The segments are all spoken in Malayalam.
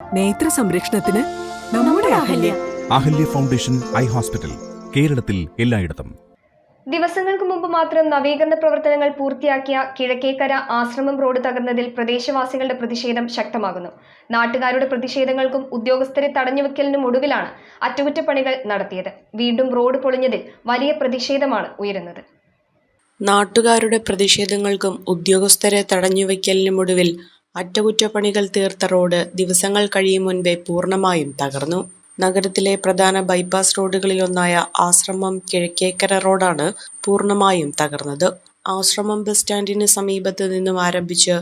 നേത്ര സംരക്ഷണത്തിന് നമ്മുടെ Ahalya. Ahalya. Foundation eye hospital കേരളത്തിൽ എല്ലായിടത്തും. ദിവസങ്ങൾക്ക് മുമ്പ് മാത്രം നവീകരണ പ്രവർത്തനങ്ങൾ പൂർത്തിയാക്കിയ കിഴക്കേക്കര ആശ്രമം റോഡ് തകർന്നതിൽ പ്രദേശവാസികളുടെ പ്രതിഷേധം ശക്തമാകുന്നു. നാട്ടുകാരുടെ പ്രതിഷേധങ്ങൾക്കും ഉദ്യോഗസ്ഥരെ തടഞ്ഞുവെക്കലിനും ഒടുവിലാണ് അറ്റകുറ്റപ്പണികൾ നടത്തിയത്. വീണ്ടും റോഡ് പൊളിഞ്ഞതിൽ വലിയ പ്രതിഷേധമാണ് ഉയരുന്നത്. നാട്ടുകാരുടെ പ്രതിഷേധങ്ങൾക്കും ഉദ്യോഗസ്ഥരെ തടഞ്ഞുവെക്കലിനുമൊടുവിൽ അറ്റകുറ്റപ്പണികൾ തീർത്ത റോഡ് ദിവസങ്ങൾ കഴിയും മുൻപേ പൂർണമായും തകർന്നു. നഗരത്തിലെ പ്രധാന ബൈപ്പാസ് റോഡുകളിലൊന്നായ ആശ്രമം കിഴക്കേക്കര റോഡാണ് പൂർണമായും തകർന്നത്. ആശ്രമം ബസ് സ്റ്റാൻഡിന് സമീപത്ത് നിന്നും ആരംഭിച്ച്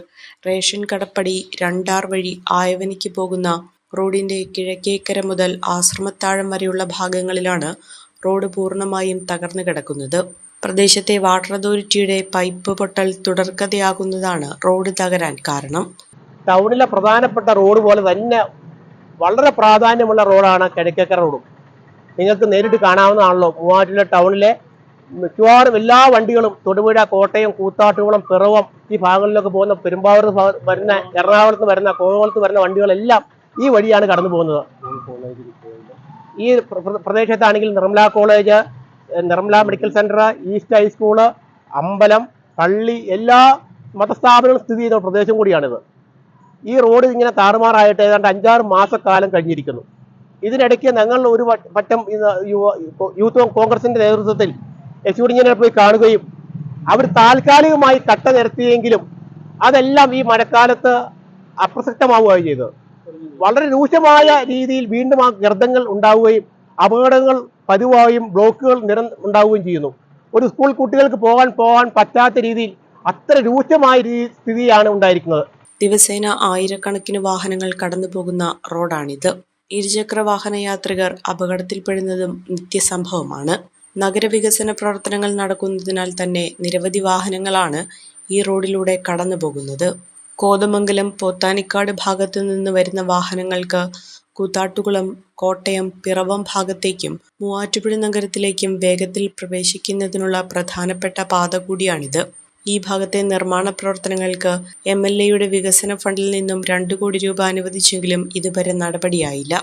റേഷൻ കടപ്പടി രണ്ടാർ വഴി ആയവനിക്ക് പോകുന്ന റോഡിന്റെ കിഴക്കേക്കര മുതൽ ആശ്രമത്താഴം വരെയുള്ള ഭാഗങ്ങളിലാണ് റോഡ് പൂർണമായും തകർന്നു കിടക്കുന്നത്. പ്രദേശത്തെ വാട്ടർ അതോറിറ്റിയുടെ പൈപ്പ് പൊട്ടൽ തുടർക്കഥയാകുന്നതാണ് റോഡ് തകരാൻ കാരണം. ടൗണിലെ പ്രധാനപ്പെട്ട റോഡ് പോലെ തന്നെ വളരെ പ്രാധാന്യമുള്ള റോഡാണ് കിഴക്കേക്കര റോഡും. നിങ്ങൾക്ക് നേരിട്ട് കാണാവുന്നതാണല്ലോ. മൂവാറ്റിലെ ടൗണിലെ മിക്കവാറും എല്ലാ വണ്ടികളും തൊടുപുഴ കോട്ടയം കൂത്താട്ടുകുളം പിറവം ഈ ഭാഗങ്ങളിലൊക്കെ പോകുന്ന പെരുമ്പാവൂർ വരുന്ന എറണാകുളത്ത് വരുന്ന കോവളത്ത് വരുന്ന വണ്ടികളെല്ലാം ഈ വഴിയാണ് കടന്നു പോകുന്നത്. ഈ പ്ര- പ്ര- പ്രദേശത്താണെങ്കിൽ Nirmala college Nirmala medical centre east high school അമ്പലം പള്ളി എല്ലാ മതസ്ഥാപനങ്ങളും സ്ഥിതി ചെയ്യുന്ന പ്രദേശം കൂടിയാണിത്. ഈ റോഡ് ഇങ്ങനെ താറുമാറായിട്ട് ഏതാണ്ട് അഞ്ചാറ് മാസക്കാലം കഴിഞ്ഞിരിക്കുന്നു. ഇതിനിടയ്ക്ക് ഞങ്ങൾ ഒരു വട്ടം യൂത്ത് കോൺഗ്രസിന്റെ നേതൃത്വത്തിൽ എക്സിക്യൂട്ടീവിനെ പോയി കാണുകയും അവർ താൽക്കാലികമായി തട്ട നിരത്തിയെങ്കിലും അതെല്ലാം ഈ മഴക്കാലത്ത് അപ്രസക്തമാവുകയും ചെയ്തത്. വളരെ രൂക്ഷമായ രീതിയിൽ വീണ്ടും ആ ഗർദ്ദങ്ങൾ ഉണ്ടാവുകയും അപകടങ്ങൾ പതിവായും ബ്ലോക്കുകൾ നിര ഉണ്ടാവുകയും ചെയ്യുന്നു. ഒരു സ്കൂൾ കുട്ടികൾക്ക് പോകാൻ പോകാൻ പറ്റാത്ത രീതിയിൽ അത്ര രൂക്ഷമായ സ്ഥിതിയാണ് ഉണ്ടായിരിക്കുന്നത്. ദിവസേന ആയിരക്കണക്കിന് വാഹനങ്ങൾ കടന്നു പോകുന്ന റോഡാണിത്. ഇരുചക്ര വാഹന യാത്രികർ അപകടത്തിൽപ്പെടുന്നതും നിത്യസംഭവമാണ്. നഗരവികസന പ്രവർത്തനങ്ങൾ നടക്കുന്നതിനാൽ തന്നെ നിരവധി വാഹനങ്ങളാണ് ഈ റോഡിലൂടെ കടന്നു പോകുന്നത് കോതമംഗലം പോത്താനിക്കാട് ഭാഗത്തു നിന്ന് വരുന്ന വാഹനങ്ങൾക്ക് കൂത്താട്ടുകുളം കോട്ടയം പിറവം ഭാഗത്തേക്കും മൂവാറ്റുപുഴ നഗരത്തിലേക്കും വേഗത്തിൽ പ്രവേശിക്കുന്നതിനുള്ള പ്രധാനപ്പെട്ട പാത കൂടിയാണിത്. ഈ ഭാഗത്തെ നിർമ്മാണ പ്രവർത്തനങ്ങൾക്ക് എം എൽ എയുടെ വികസന ഫണ്ടിൽ നിന്നും രണ്ടു കോടി രൂപ അനുവദിച്ചെങ്കിലും ഇതുവരെ നടപടിയായില്ല.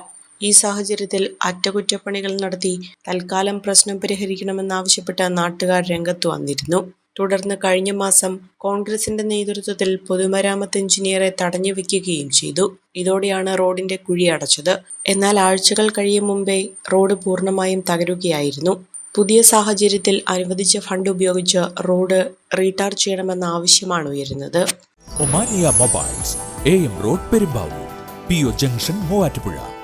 ഈ സാഹചര്യത്തിൽ അറ്റകുറ്റപ്പണികൾ നടത്തി തൽക്കാലം പ്രശ്നം പരിഹരിക്കണമെന്നാവശ്യപ്പെട്ട് നാട്ടുകാർ രംഗത്ത് വന്നിരുന്നു. തുടർന്ന് കഴിഞ്ഞ മാസം കോൺഗ്രസിന്റെ നേതൃത്വത്തിൽ പൊതുമരാമത്ത് എഞ്ചിനീയറെ തടഞ്ഞു വെക്കുകയും ചെയ്തു. ഇതോടെയാണ് റോഡിന്റെ കുഴി അടച്ചത്. എന്നാൽ ആഴ്ചകൾ കഴിയും മുമ്പേ റോഡ് പൂർണമായും തകരുകയായിരുന്നു. പുതിയ സാഹചര്യത്തിൽ അനുവദിച്ച ഫണ്ട് ഉപയോഗിച്ച് റോഡ് റീടാർജ് ചെയ്യണമെന്ന ആവശ്യമാണ് ഉയരുന്നത്. Omania mobiles A M road Perumbavoor P O junction Muvattupuzha.